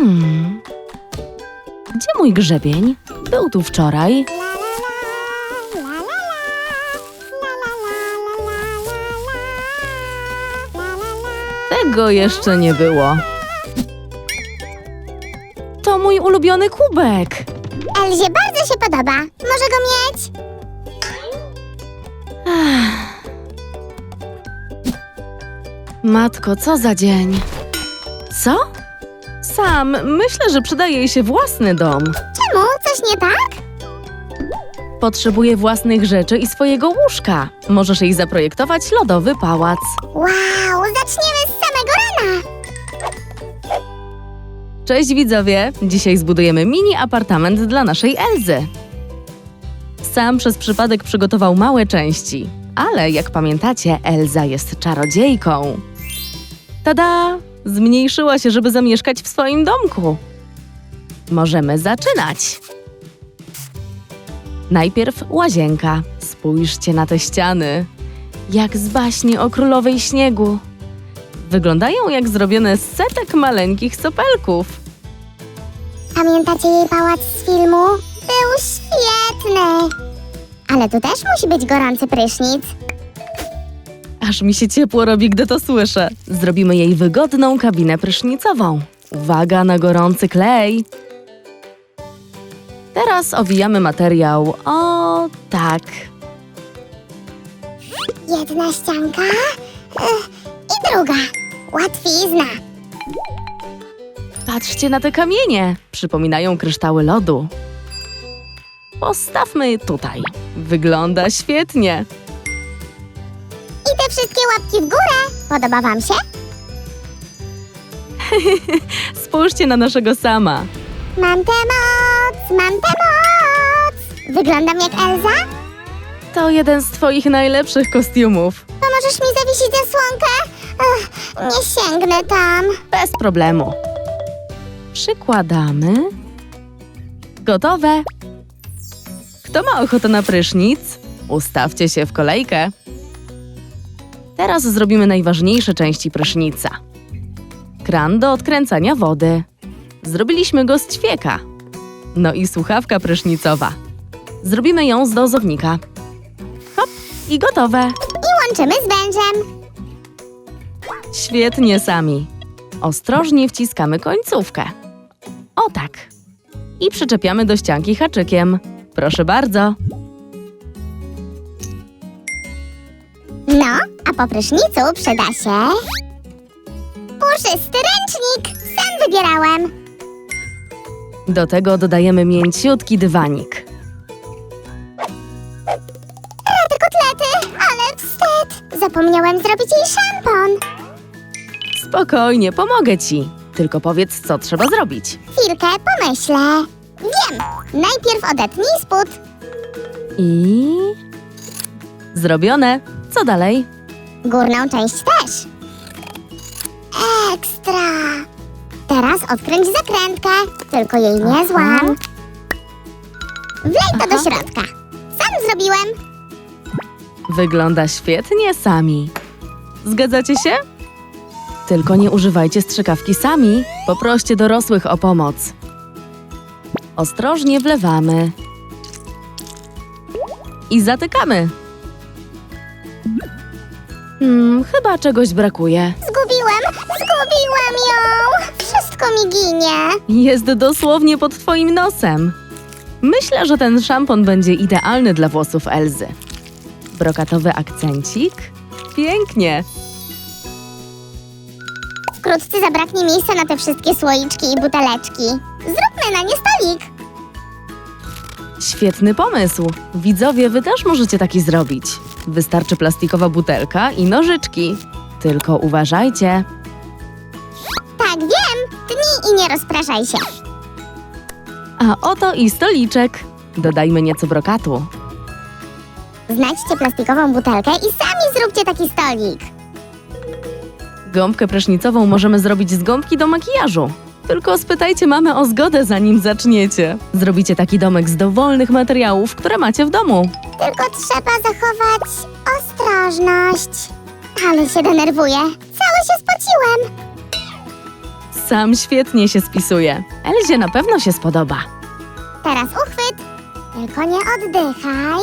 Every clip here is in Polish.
Hmm. Gdzie mój grzebień? Był tu wczoraj. Tego jeszcze nie było. To mój ulubiony kubek. Elzie bardzo się podoba. Może go mieć? Matko, co za dzień? Co? Sam, myślę, że przydaje jej się własny dom. Czemu? Coś nie tak? Potrzebuje własnych rzeczy i swojego łóżka. Możesz jej zaprojektować lodowy pałac. Wow, zaczniemy z samego rana. Cześć widzowie! Dzisiaj zbudujemy mini apartament dla naszej Elzy. Sam przez przypadek przygotował małe części, ale jak pamiętacie, Elza jest czarodziejką. Tada! Zmniejszyła się, żeby zamieszkać w swoim domku. Możemy zaczynać. Najpierw łazienka. Spójrzcie na te ściany. Jak z baśni o królowej śniegu. Wyglądają jak zrobione z setek maleńkich sopelków. Pamiętacie jej pałac z filmu? Był świetny. Ale tu też musi być gorący prysznic. Aż mi się ciepło robi, gdy to słyszę. Zrobimy jej wygodną kabinę prysznicową. Uwaga na gorący klej. Teraz owijamy materiał. O, tak. Jedna ścianka eh, i druga. Łatwizna. Patrzcie na te kamienie. Przypominają kryształy lodu. Postawmy je tutaj. Wygląda świetnie. I te wszystkie łapki w górę. Podoba wam się? Spójrzcie na naszego sama. Mam tę moc, mam tę moc. Wyglądam jak Elza? To jeden z twoich najlepszych kostiumów. Pomożesz mi zawiesić zasłonkę? Ech, nie sięgnę tam. Bez problemu. Przykładamy. Gotowe. Kto ma ochotę na prysznic? Ustawcie się w kolejkę. Teraz zrobimy najważniejsze części prysznica. Kran do odkręcania wody. Zrobiliśmy go z ćwieka. No i słuchawka prysznicowa. Zrobimy ją z dozownika. Hop i gotowe. I łączymy z wężem. Świetnie sami. Ostrożnie wciskamy końcówkę. O tak. I przyczepiamy do ścianki haczykiem. Proszę bardzo. A po prysznicu przyda się... Puszysty ręcznik. Sam wybierałem. Do tego dodajemy mięciutki dywanik. Rady kotlety, ale wstyd. Zapomniałem zrobić jej szampon. Spokojnie, pomogę ci. Tylko powiedz, co trzeba zrobić. Chwilkę, pomyślę. Wiem. Najpierw odetnij spód. I. Zrobione. Co dalej? Górną część też. Ekstra. Teraz odkręć zakrętkę. Tylko jej nie złam. Wlej to do środka. Sam zrobiłem. Wygląda świetnie sami. Zgadzacie się? Tylko nie używajcie strzykawki sami. Poproście dorosłych o pomoc. Ostrożnie wlewamy. I zatykamy. Hmm, chyba czegoś brakuje. Zgubiłem, zgubiłem ją. Wszystko mi ginie. Jest dosłownie pod twoim nosem. Myślę, że ten szampon będzie idealny dla włosów Elzy. Brokatowy akcencik? Pięknie! Wkrótce zabraknie miejsca na te wszystkie słoiczki i buteleczki. Zróbmy na nie stolik. Świetny pomysł! Widzowie, wy też możecie taki zrobić. Wystarczy plastikowa butelka i nożyczki. Tylko uważajcie. Tak, wiem. Tnij i nie rozpraszaj się. A oto i stoliczek. Dodajmy nieco brokatu. Znajdźcie plastikową butelkę i sami zróbcie taki stolik. Gąbkę prysznicową możemy zrobić z gąbki do makijażu. Tylko spytajcie mamę o zgodę, zanim zaczniecie. Zrobicie taki domek z dowolnych materiałów, które macie w domu. Tylko trzeba zachować ostrożność. Ale się denerwuję. Cały się spociłem. Sam świetnie się spisuje. Elzie na pewno się spodoba. Teraz uchwyt. Tylko nie oddychaj.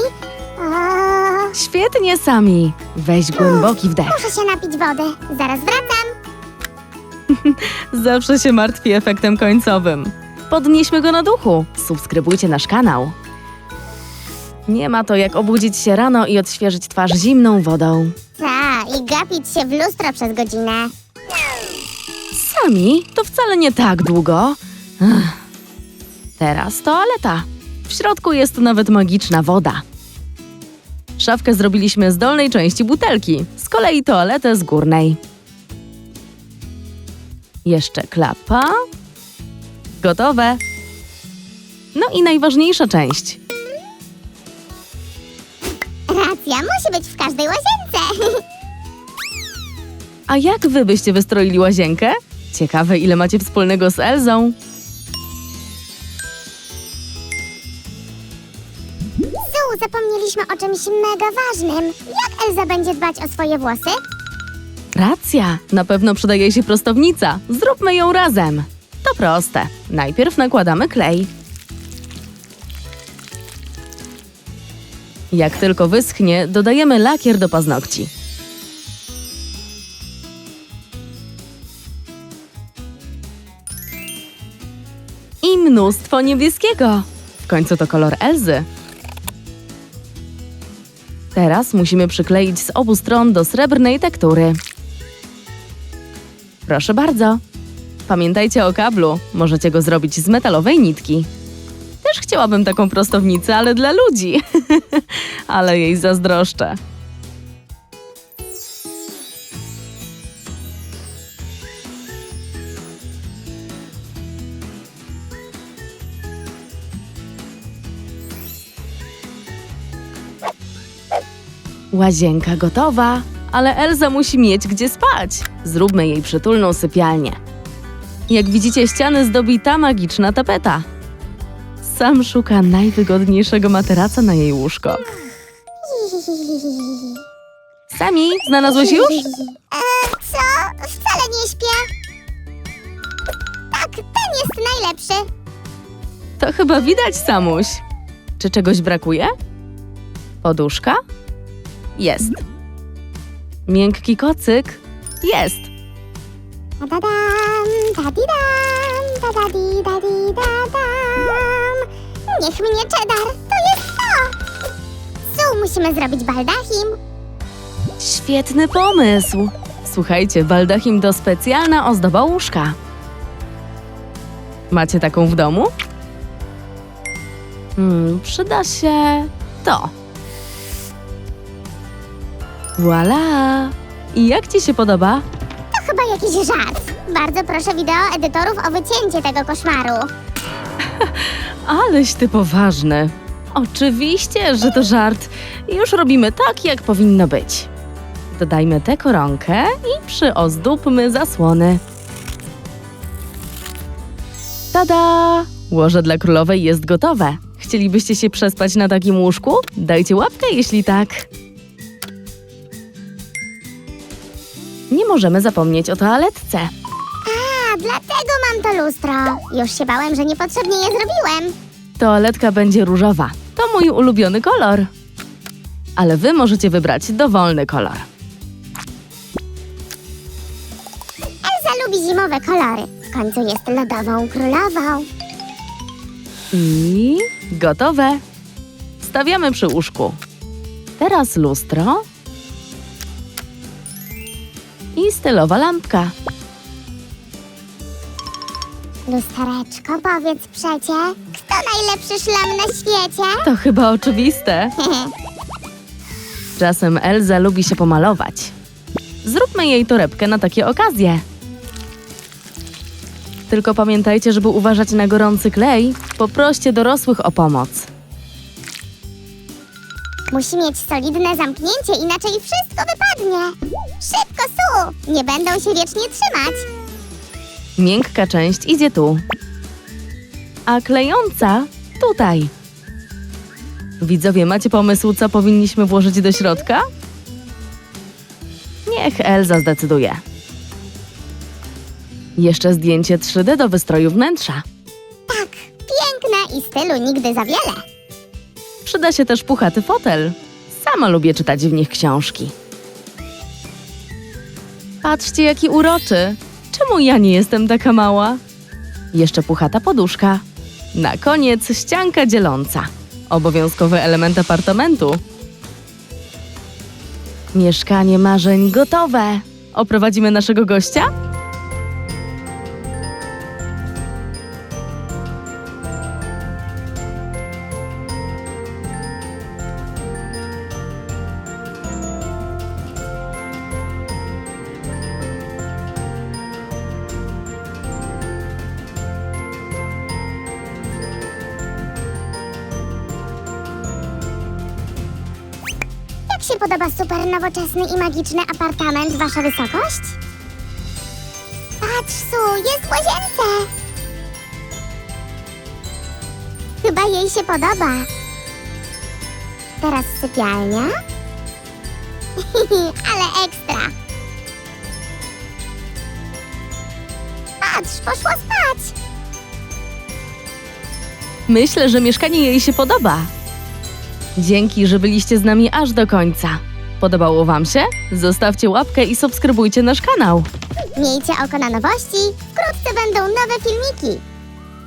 O, Świetnie, Sami. Weź głęboki wdech. muszę się napić wody. Zaraz wracam. Zawsze się martwi efektem końcowym. Podnieśmy go na duchu. Subskrybujcie nasz kanał. Nie ma to jak obudzić się rano i odświeżyć twarz zimną wodą. Ta, i gapić się w lustro przez godzinę. Sami to wcale nie tak długo. Ech. Teraz toaleta. W środku jest nawet magiczna woda. Szafkę zrobiliśmy z dolnej części butelki, z kolei toaletę z górnej. Jeszcze klapa. Gotowe. No i najważniejsza część. Racja, musi być w każdej łazience. A jak wy byście wystroili łazienkę? Ciekawe, ile macie wspólnego z Elzą. Zu, zapomnieliśmy o czymś mega ważnym. Jak Elza będzie dbać o swoje włosy? Racja, na pewno przydaje się prostownica. Zróbmy ją razem. To proste. Najpierw nakładamy klej. Jak tylko wyschnie, dodajemy lakier do paznokci. I mnóstwo niebieskiego. W końcu to kolor Elzy. Teraz musimy przykleić z obu stron do srebrnej tektury. Proszę bardzo. Pamiętajcie o kablu. Możecie go zrobić z metalowej nitki. Też chciałabym taką prostownicę, ale dla ludzi. ale jej zazdroszczę. Łazienka gotowa, ale Elza musi mieć gdzie spać. Zróbmy jej przytulną sypialnię. Jak widzicie, ściany zdobi ta magiczna tapeta. Sam szuka najwygodniejszego materaca na jej łóżko. Sami, znalazłeś już? E, co? Wcale nie śpię. Tak, ten jest najlepszy. To chyba widać, Samuś. Czy czegoś brakuje? Poduszka? Jest. Miękki kocyk? Jest. Niech mnie cheddar, to jest to! Su, musimy zrobić baldachim. Świetny pomysł! Słuchajcie, baldachim to specjalna ozdoba łóżka. Macie taką w domu? Hmm, przyda się to. Voila! I jak ci się podoba? To chyba jakiś żart. Bardzo proszę wideo edytorów o wycięcie tego koszmaru. Aleś ty poważny. Oczywiście, że to żart. Już robimy tak, jak powinno być. Dodajmy tę koronkę i przyozdóbmy zasłony. Tada! Łoże dla królowej jest gotowe. Chcielibyście się przespać na takim łóżku? Dajcie łapkę, jeśli tak. Nie możemy zapomnieć o toaletce. A, dlatego mam to lustro. Już się bałem, że niepotrzebnie je zrobiłem. Toaletka będzie różowa. To mój ulubiony kolor. Ale wy możecie wybrać dowolny kolor. Elza lubi zimowe kolory. W końcu jest lodową królową. I gotowe. Stawiamy przy łóżku. Teraz lustro. I stylowa lampka. Lustereczko, powiedz przecie, kto najlepszy szlam na świecie? To chyba oczywiste. Czasem Elza lubi się pomalować. Zróbmy jej torebkę na takie okazje. Tylko pamiętajcie, żeby uważać na gorący klej. Poproście dorosłych o pomoc. Musi mieć solidne zamknięcie, inaczej wszystko wypadnie. Szybko, Nie będą się wiecznie trzymać. Miękka część idzie tu, a klejąca tutaj. Widzowie, macie pomysł, co powinniśmy włożyć do środka? Niech Elza zdecyduje. Jeszcze zdjęcie 3D do wystroju wnętrza. Tak, piękne i stylu nigdy za wiele. Przyda się też puchaty fotel. Sama lubię czytać w nich książki. Patrzcie, jaki uroczy. Czemu ja nie jestem taka mała? Jeszcze puchata poduszka. Na koniec ścianka dzieląca. Obowiązkowy element apartamentu. Mieszkanie marzeń gotowe. Oprowadzimy naszego gościa? Się podoba super nowoczesny i magiczny apartament, Wasza Wysokość? Patrz, Su, jest w łazience! Chyba jej się podoba. Teraz sypialnia. Ale ekstra. Patrz, poszła spać. Myślę, że mieszkanie jej się podoba. Dzięki, że byliście z nami aż do końca. Podobało Wam się? Zostawcie łapkę i subskrybujcie nasz kanał. Miejcie oko na nowości. Wkrótce będą nowe filmiki.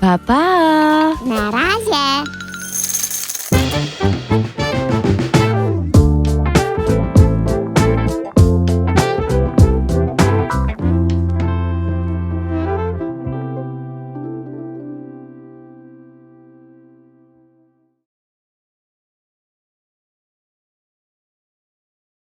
Pa, pa! Na razie.